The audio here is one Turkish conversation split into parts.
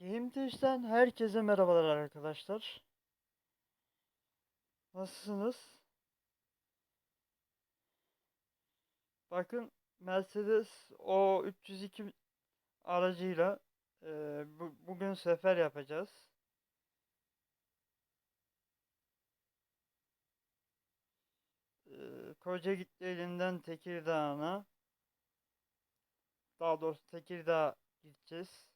GameTest'ten herkese merhabalar arkadaşlar. Nasılsınız? Bakın Mercedes o 302 aracıyla e, bu- bugün sefer yapacağız. E, Kocaeli elinden Tekirdağ'a daha doğrusu Tekirdağ gideceğiz.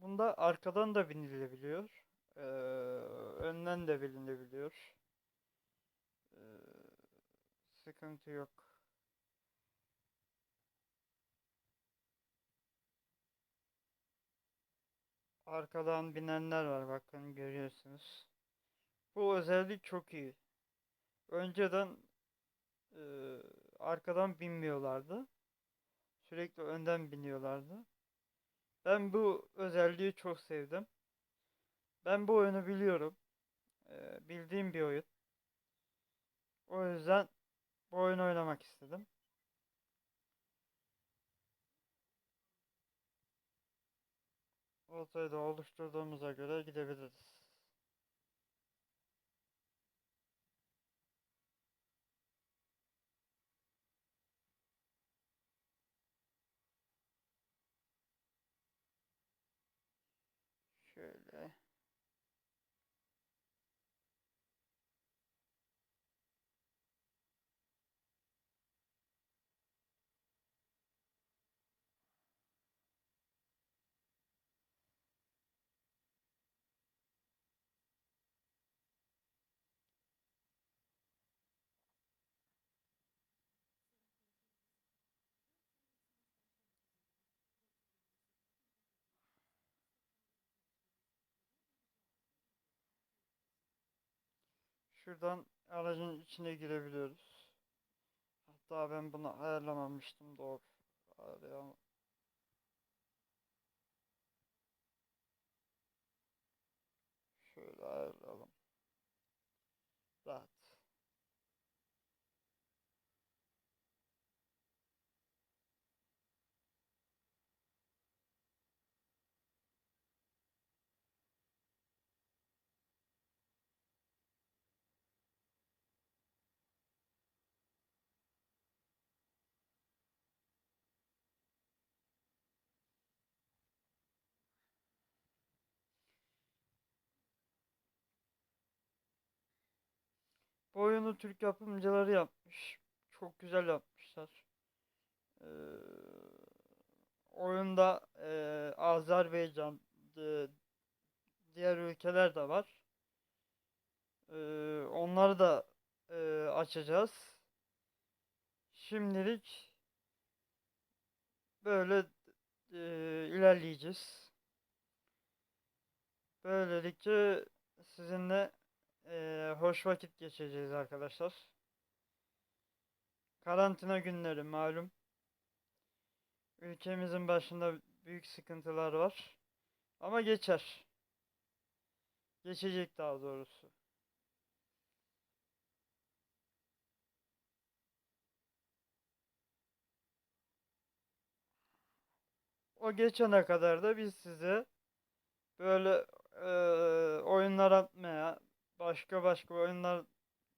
Bunda arkadan da binilebiliyor. Ee, önden de binilebiliyor. Ee, sıkıntı yok. Arkadan binenler var bakın görüyorsunuz. Bu özellik çok iyi. Önceden e, arkadan binmiyorlardı. Sürekli önden biniyorlardı. Ben bu özelliği çok sevdim. Ben bu oyunu biliyorum. Ee, bildiğim bir oyun. O yüzden bu oyunu oynamak istedim. Rotayı da oluşturduğumuza göre gidebiliriz. Şöyle. Şuradan aracın içine girebiliyoruz. Hatta ben bunu ayarlamamıştım doğru. Ayarlayalım. Şöyle ayarlayalım. Rahat. Bu oyunu Türk yapımcıları yapmış. Çok güzel yapmışlar. Ee, oyunda e, Azerbaycan, e, diğer ülkeler de var. Ee, onları da e, açacağız. Şimdilik böyle e, ilerleyeceğiz. Böylelikle sizinle e, hoş vakit geçireceğiz arkadaşlar. Karantina günleri malum. Ülkemizin başında büyük sıkıntılar var. Ama geçer. Geçecek daha doğrusu. O geçene kadar da biz size böyle eee, oyunlar atmaya, başka başka oyunlar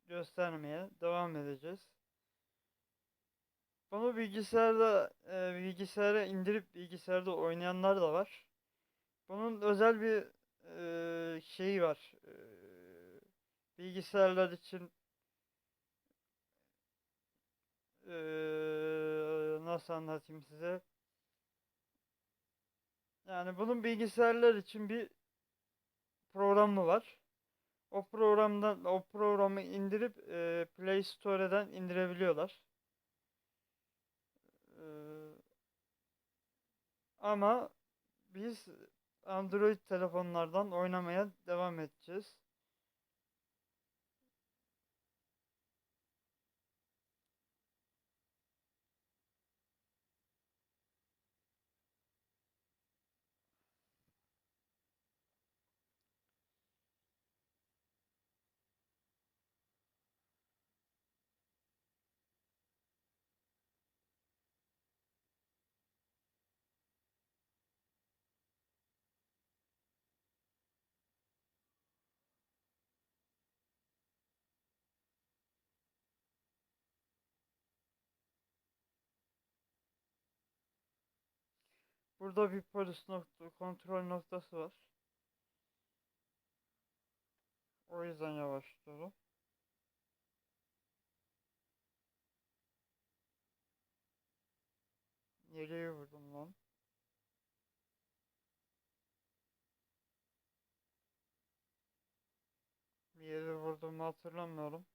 göstermeye devam edeceğiz. Bunu bilgisayarda eee, bilgisayara indirip bilgisayarda oynayanlar da var. Bunun özel bir eee şeyi var. Eee, bilgisayarlar için eee, nasıl anlatayım size? Yani bunun bilgisayarlar için bir programı var. O programdan o programı indirip e, Play Store'dan indirebiliyorlar. E, ama biz Android telefonlardan oynamaya devam edeceğiz. Burada bir polis nokta, kontrol noktası var. O yüzden yavaşlıyorum. Nereye vurdum lan? Bir yere vurduğumu hatırlamıyorum.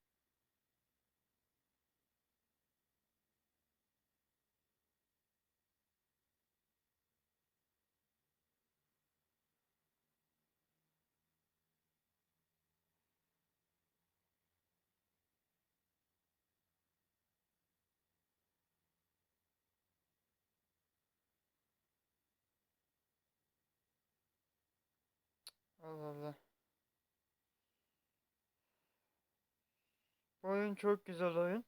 Allah Allah. Oyun çok güzel oyun.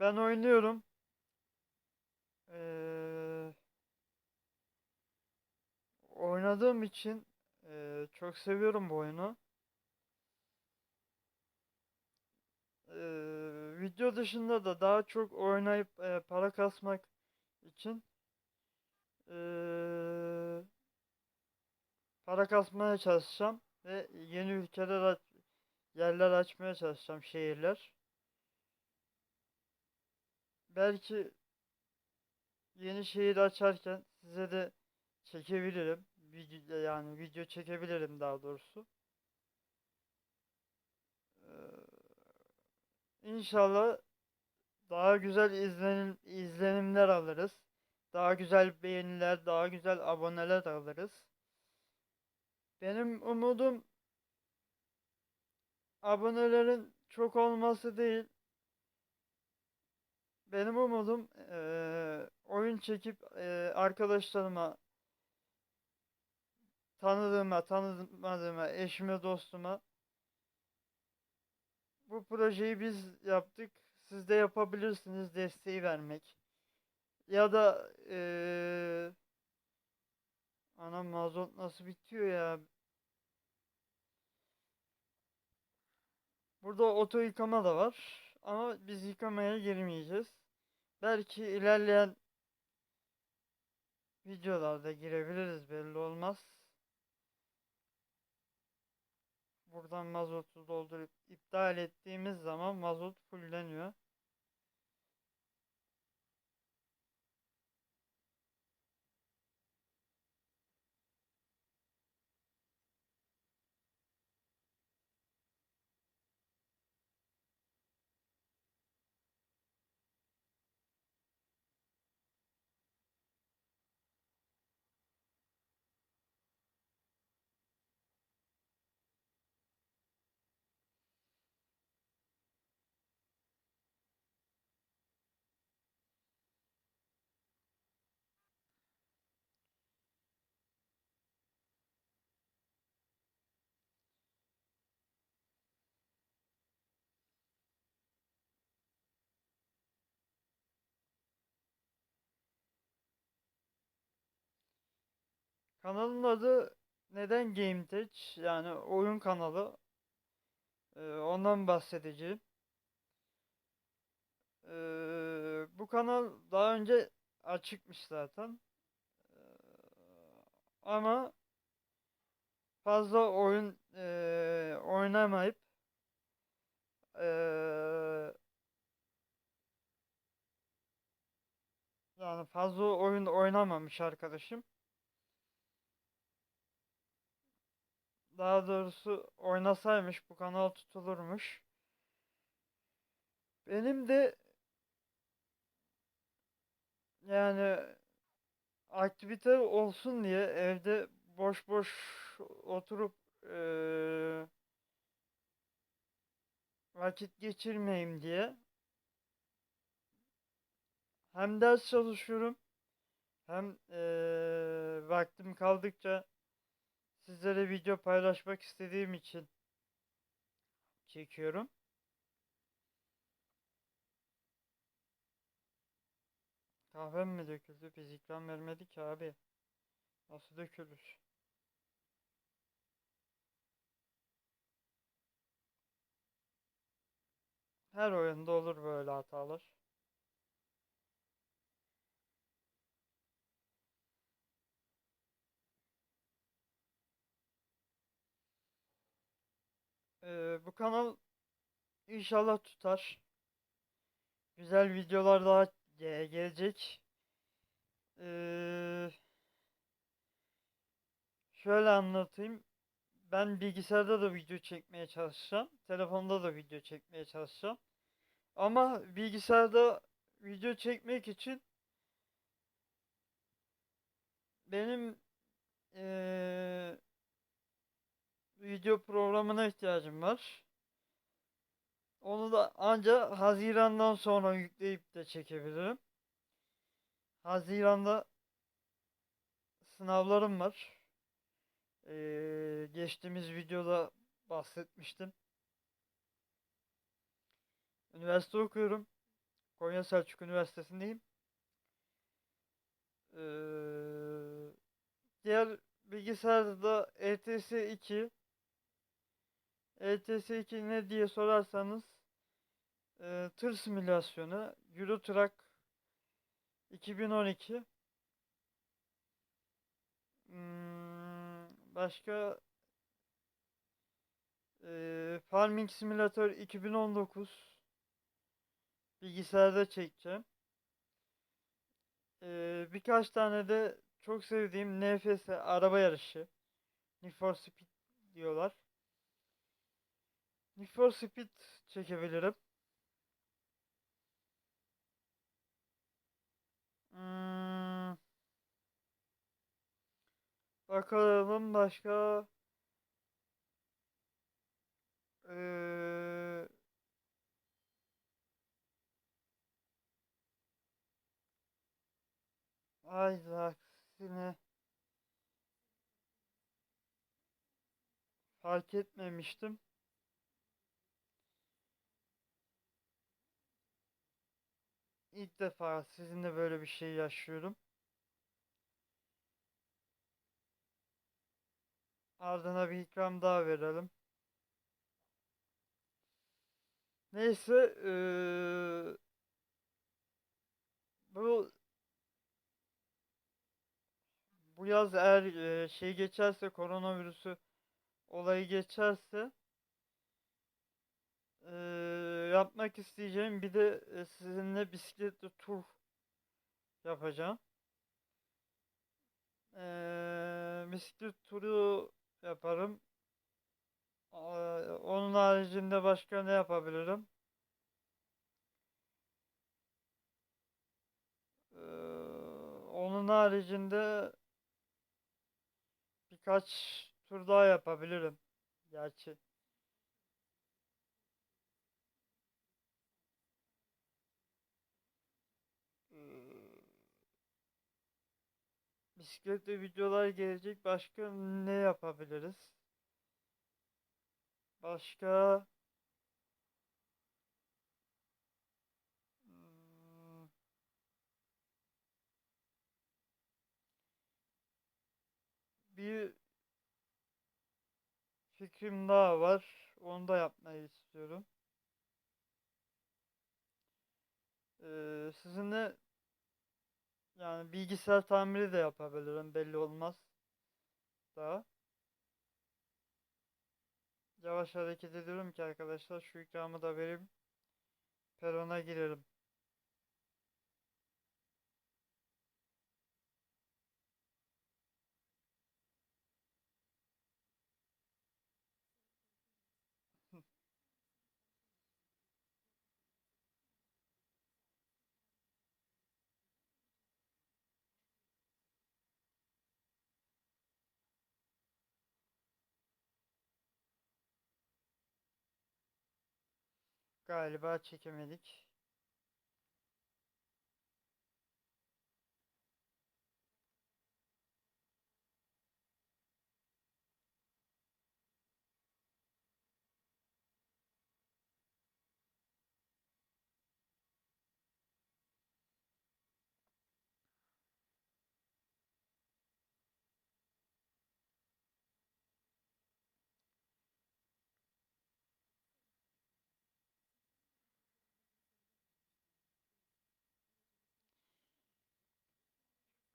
Ben oynuyorum. Ee, oynadığım için ee, çok seviyorum bu oyunu. Ee, video dışında da daha çok oynayıp ee, para kasmak için ee, para kasmaya çalışacağım ve yeni ülkeler aç yerler açmaya çalışacağım şehirler. Belki yeni şehir açarken size de çekebilirim. Video yani video çekebilirim daha doğrusu. Ee, İnşallah daha güzel izlenim, izlenimler alırız. Daha güzel beğeniler, daha güzel aboneler alırız. Benim umudum abonelerin çok olması değil. Benim umudum eee, oyun çekip eee, arkadaşlarıma, tanıdığıma, tanımadığıma, eşime, dostuma bu projeyi biz yaptık. Siz de yapabilirsiniz desteği vermek. Ya da eee anam mazot nasıl bitiyor ya? Burada oto yıkama da var. Ama biz yıkamaya girmeyeceğiz. Belki ilerleyen videolarda girebiliriz belli olmaz. Buradan mazotu doldurup iptal ettiğimiz zaman mazot fulleniyor. Kanalın adı neden Game Tech? Yani oyun kanalı. Ee, ondan bahsedeceğim. Ee, bu kanal daha önce açıkmış zaten. Ee, ama fazla oyun ee, oynamayıp ee, yani fazla oyun oynamamış arkadaşım. Daha doğrusu oynasaymış bu kanal tutulurmuş. Benim de yani aktivite olsun diye evde boş boş oturup eee, vakit geçirmeyeyim diye hem ders çalışıyorum hem eee, vaktim kaldıkça sizlere video paylaşmak istediğim için çekiyorum. Kahvem mi döküldü? Biz ikram vermedik abi. Nasıl dökülür? Her oyunda olur böyle hatalar. Ee, bu kanal inşallah tutar. Güzel videolar daha ge- gelecek. Ee, şöyle anlatayım. Ben bilgisayarda da video çekmeye çalışacağım. Telefonda da video çekmeye çalışacağım. Ama bilgisayarda video çekmek için benim eee, video programına ihtiyacım var. Onu da ancak Haziran'dan sonra yükleyip de çekebilirim. Haziran'da sınavlarım var. Eee, geçtiğimiz videoda bahsetmiştim. Üniversite okuyorum. Konya Selçuk Üniversitesi'ndeyim. Eee, diğer bilgisayarda da ETS 2. ETS 2 ne diye sorarsanız eee, tır simülasyonu Euro Truck 2012. Hmm, başka eee, Farming Simulator 2019 bilgisayarda çekeceğim. Eee, birkaç tane de çok sevdiğim NFS araba yarışı. Need for Speed diyorlar. Need for Speed çekebilirim. Hmm, bakalım başka. Eee ay aksine fark etmemiştim. İlk defa sizinle böyle bir şey yaşıyorum. Ardına bir ikram daha verelim. Neyse eee, bu bu yaz eğer eee, şey geçerse koronavirüsü olayı geçerse yapmak isteyeceğim bir de e, sizinle bisikletli tur yapacağım. Eee bisiklet turu yaparım. Aa, Onun haricinde başka ne yapabilirim? Eee, onun haricinde birkaç tur daha yapabilirim. Gerçi. Bisikletli videolar gelecek. Başka ne yapabiliriz? Başka hmm, bir fikrim daha var. Onu da yapmayı istiyorum. Eee, sizinle yani bilgisayar tamiri de yapabilirim. Belli olmaz daha. Yavaş hareket ediyorum ki arkadaşlar şu ikramı da vereyim. Perona girelim. Galiba çekemedik.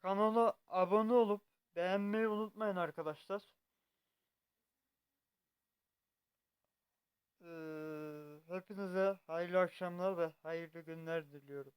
Kanala abone olup beğenmeyi unutmayın arkadaşlar. Ee, hepinize hayırlı akşamlar ve hayırlı günler diliyorum.